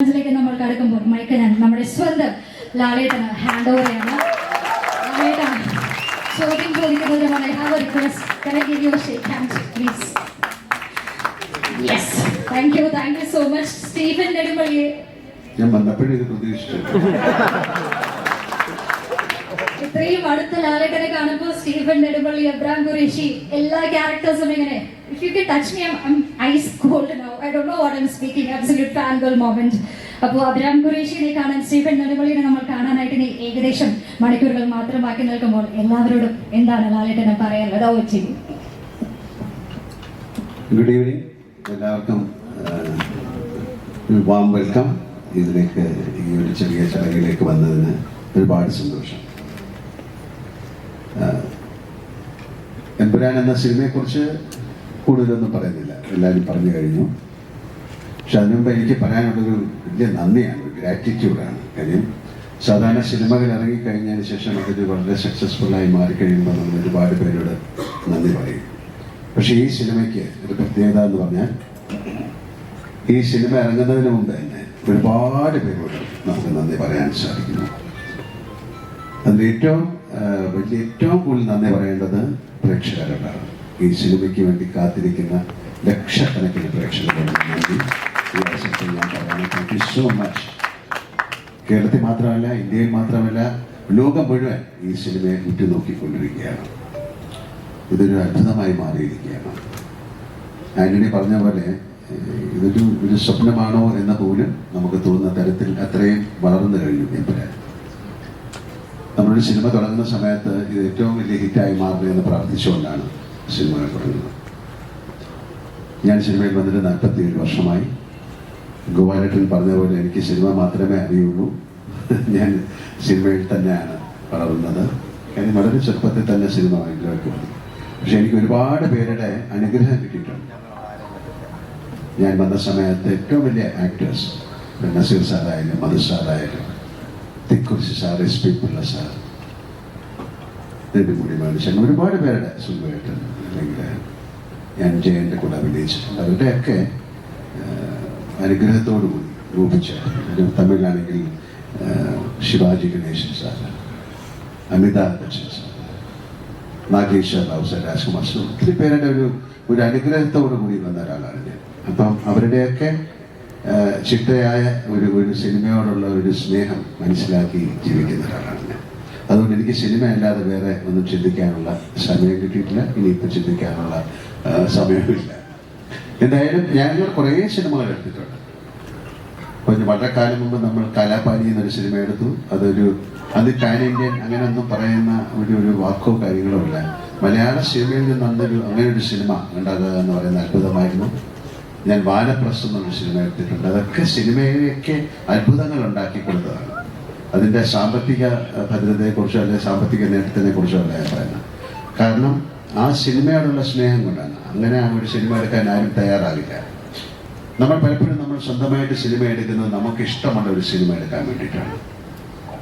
ിലേക്ക് നമ്മൾ കടക്കുമ്പോൾ മൈക്ക് ഞാൻ നമ്മുടെ സ്വന്തം ലാലേട്ടന് ഹാൻഡ് ഓവർ ചെയ്യണം. ചോദ്യം ചോദിക്കുന്നതിന് മുന്നേ have a request please? Yes thank you thank you so much Stephen Nedumpally. ഞാൻ വന്നപ്പോഴേ ഇത് പ്രതീക്ഷിച്ചു. ഇത്രയും അടുത്ത ലാലേട്ടനെ കാണുമ്പോൾ സ്റ്റീഫൻ നെടുമ്പള്ളി അബ്രാം ഖുറേഷി എല്ലാ ക്യാരക്ടേഴ്സും ഇങ്ങനെ if can touch me, I'm, I'm ice cold now. I don't know what I'm speaking. Absolute fangirl moment. അപ്പോൾ അബ്രാം ഖുറേഷിനെ കാണാൻ സ്റ്റീഫൻ നെടുമ്പള്ളിനെ നമ്മൾ കാണാനായിട്ട് ഇനി ഏകദേശം മണിക്കൂറുകൾ മാത്രം ബാക്കി നിൽക്കുമ്പോൾ എല്ലാവരോടും എന്താണ് ലാലേട്ടനെ പറയാനുള്ളത് ഓ ചെയ്യും ഗുഡ് ഈവനിങ് എല്ലാവർക്കും വാം വെൽക്കം ഇതിലേക്ക് ഈ ഒരു ചെറിയ ചടങ്ങിലേക്ക് വന്നതിന് ഒരുപാട് സന്തോഷം എമ്പുരാൻ എന്ന സിനിമയെക്കുറിച്ച് കൂടുതലൊന്നും പറയുന്നില്ല. എല്ലാവരും പറഞ്ഞു കഴിഞ്ഞു. പക്ഷെ അതിനുമുമ്പ് എനിക്ക് പറയാനുള്ളൊരു വലിയ നന്ദിയാണ് ഗ്രാറ്റിറ്റ്യൂഡാണ് കാര്യം സാധാരണ സിനിമകൾ ഇറങ്ങിക്കഴിഞ്ഞതിന് ശേഷം അതൊരു വളരെ സക്സസ്ഫുള്ളായി മാറിക്കഴിയുമ്പോൾ നമ്മൾ ഒരുപാട് പേരോട് നന്ദി പറയും. പക്ഷേ ഈ സിനിമയ്ക്ക് ഒരു പ്രത്യേകത എന്ന് പറഞ്ഞാൽ ഈ സിനിമ ഇറങ്ങുന്നതിന് മുമ്പ് തന്നെ ഒരുപാട് പേരോട് നമുക്ക് നന്ദി പറയാൻ സാധിക്കുന്നു. അതിൽ ഏറ്റവും വലിയ ഏറ്റവും കൂടുതൽ നന്ദി പറയേണ്ടത് പ്രേക്ഷകരോടാണ്. ഈ സിനിമയ്ക്ക് വേണ്ടി കാത്തിരിക്കുന്ന ലക്ഷക്കണക്കിന് പ്രേക്ഷകരോട് നന്ദി. ഈ സോ മച്ച് കേരളത്തിൽ മാത്രമല്ല ഇന്ത്യയിൽ മാത്രമല്ല ലോകം മുഴുവൻ ഈ സിനിമയെ ഉറ്റുനോക്കിക്കൊണ്ടിരിക്കുകയാണ്. ഇതൊരു അത്ഭുതമായി മാറിയിരിക്കുകയാണ്. ആന്റണി പറഞ്ഞ പോലെ ഇതൊരു ഒരു സ്വപ്നമാണോ എന്ന പോലും നമുക്ക് തോന്നുന്ന തരത്തിൽ അത്രയും വളർന്നു കഴിഞ്ഞു എമ്പുരാൻ നമ്മളൊരു സിനിമ തുടങ്ങുന്ന സമയത്ത് ഇത് ഏറ്റവും വലിയ ഹിറ്റായി മാറണമെന്ന് പ്രാർത്ഥിച്ചുകൊണ്ടാണ് സിനിമകൾ തുടങ്ങുന്നത് ഞാൻ സിനിമയിൽ വന്നിട്ട് നാൽപ്പത്തി ഏഴ് വർഷമായി. ഗോപാലട്ടൻ പറഞ്ഞ പോലെ എനിക്ക് സിനിമ മാത്രമേ അറിയുള്ളൂ. ഞാൻ സിനിമയിൽ തന്നെയാണ് വളർന്നത്. കാര്യം വളരെ ചെറുപ്പത്തിൽ തന്നെ സിനിമ ഭയങ്കരമായിട്ട് വന്നു പക്ഷെ എനിക്ക് ഒരുപാട് പേരുടെ അനുഗ്രഹം കിട്ടിയിട്ടുണ്ട്. ഞാൻ വന്ന സമയത്ത് ഏറ്റവും വലിയ ആക്ടേഴ്സ് നസീർ സാറായാലും Madhu സാറായാലും Thikkurissi sir S P Pillai sir Nedumudi മനുഷ്യൻ ഒരുപാട് പേരുടെ സുഖമായിട്ട് അല്ലെങ്കിൽ ഞാൻ ജയന്റെ കൂടെ അഭിനയിച്ചിട്ടുണ്ട്. അവരുടെയൊക്കെ അനുഗ്രഹത്തോടുകൂടി അനുഗ്രഹത്തോടു കൂടി രൂപിച്ച ഒരു തമിഴിലാണെങ്കിൽ Sivaji Ganesan sir Amitabh Bachchan sir Nageswara Rao sir Rajkumar sir ഒത്തിരി പേരുടെ ഒരു ഒരു അനുഗ്രഹത്തോടു കൂടി വന്ന ഒരാളാണ് ഞാൻ. അപ്പം അവരുടെയൊക്കെ ചിട്ടയായ ഒരു ഒരു സിനിമയോടുള്ള ഒരു സ്നേഹം മനസ്സിലാക്കി ജീവിക്കുന്ന ഒരാളാണ് ഞാൻ. എനിക്ക് സിനിമയല്ലാതെ വേറെ ഒന്നും ചിന്തിക്കാനുള്ള സമയം കിട്ടിയിട്ടില്ല. ഇനിയിപ്പോൾ ചിന്തിക്കാനുള്ള സമയമില്ല എന്തായാലും ഞങ്ങൾ കുറേ സിനിമകൾ എടുത്തിട്ടുണ്ട്. കുറച്ച് വളരെ കാലം മുമ്പ് നമ്മൾ കലാപാലി എന്നൊരു സിനിമ എടുത്തു. അതൊരു അത് പാൻ ഇന്ത്യൻ അങ്ങനെ ഒന്നും പറയുന്ന ഒരു ഒരു വാക്കോ കാര്യങ്ങളോ ഇല്ല. മലയാള സിനിമയിൽ നിന്ന് അന്നൊരു അങ്ങനെ ഒരു സിനിമ ഉണ്ടാകുക എന്ന് പറയുന്ന അത്ഭുതമായിരുന്നു. ഞാൻ വാനപ്രസ് എന്നൊരു സിനിമ എടുത്തിട്ടുണ്ട്. അതൊക്കെ സിനിമയൊക്കെ അത്ഭുതങ്ങൾ ഉണ്ടാക്കി കൊടുത്തതാണ് അതിന്റെ സാമ്പത്തിക ഭദ്രതയെക്കുറിച്ചോ അല്ലെങ്കിൽ സാമ്പത്തിക നേട്ടത്തിനെ കുറിച്ചോ അല്ല ഞാൻ പറയുന്നത്. കാരണം ആ സിനിമയോടുള്ള സ്നേഹം കൊണ്ടാണ്. അങ്ങനെ ഒരു സിനിമ എടുക്കാൻ ആരും തയ്യാറാകില്ല. നമ്മൾ പലപ്പോഴും നമ്മൾ സ്വന്തമായിട്ട് സിനിമ എടുക്കുന്നത് നമുക്ക് ഇഷ്ടമുള്ള ഒരു സിനിമ എടുക്കാൻ വേണ്ടിയിട്ടാണ്.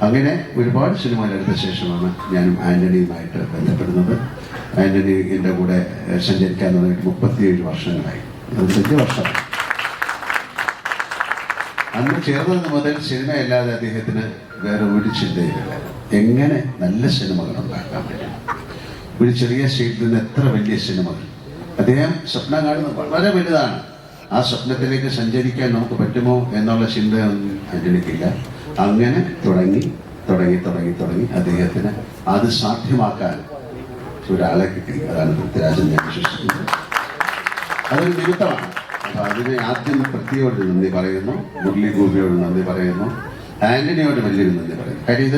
അങ്ങനെ ഒരുപാട് സിനിമകൾ എടുത്ത ശേഷമാണ് ഞാനും ആന്റണിയുമായിട്ട് ബന്ധപ്പെടുന്നത്. ആന്റണി എന്റെ കൂടെ സഞ്ചരിക്കാൻ തുടങ്ങിയിട്ട് മുപ്പത്തിയേഴ് വർഷങ്ങളായി. അത് വലിയ വർഷമാണ്. അന്ന് ചേർന്നത് മുതൽ സിനിമ അല്ലാതെ അദ്ദേഹത്തിന് വേറെ ഒരു ചിന്തയില്ല എങ്ങനെ നല്ല സിനിമകൾ ഉണ്ടാക്കാൻ പറ്റും? ഒരു ചെറിയ സ്റ്റേറ്റിൽ നിന്ന് എത്ര വലിയ സിനിമകൾ? അദ്ദേഹം സ്വപ്നം കാണുന്നത് വളരെ വലുതാണ്. ആ സ്വപ്നത്തിലേക്ക് സഞ്ചരിക്കാൻ നമുക്ക് പറ്റുമോ എന്നുള്ള ചിന്തയൊന്നും ആന്റണിക്കില്ല അങ്ങനെ തുടങ്ങി തുടങ്ങി തുടങ്ങി തുടങ്ങി അദ്ദേഹത്തിന് അത് സാധ്യമാക്കാൻ ഒരാളെ കിട്ടി. അതാണ് പൃഥ്വിരാജൻ ഞാൻ വിശ്വസിക്കുന്നത്. അതൊരു നിമിത്തമാണ് അതിന് ആദ്യം പൃഥ്വിയോട് നന്ദി പറയുന്നു. മുരളി ഗോപിയോട് നന്ദി പറയുന്നു. ആന്റണിയോട് വലിയൊരു നന്ദി പറയുന്നു. കാര്യം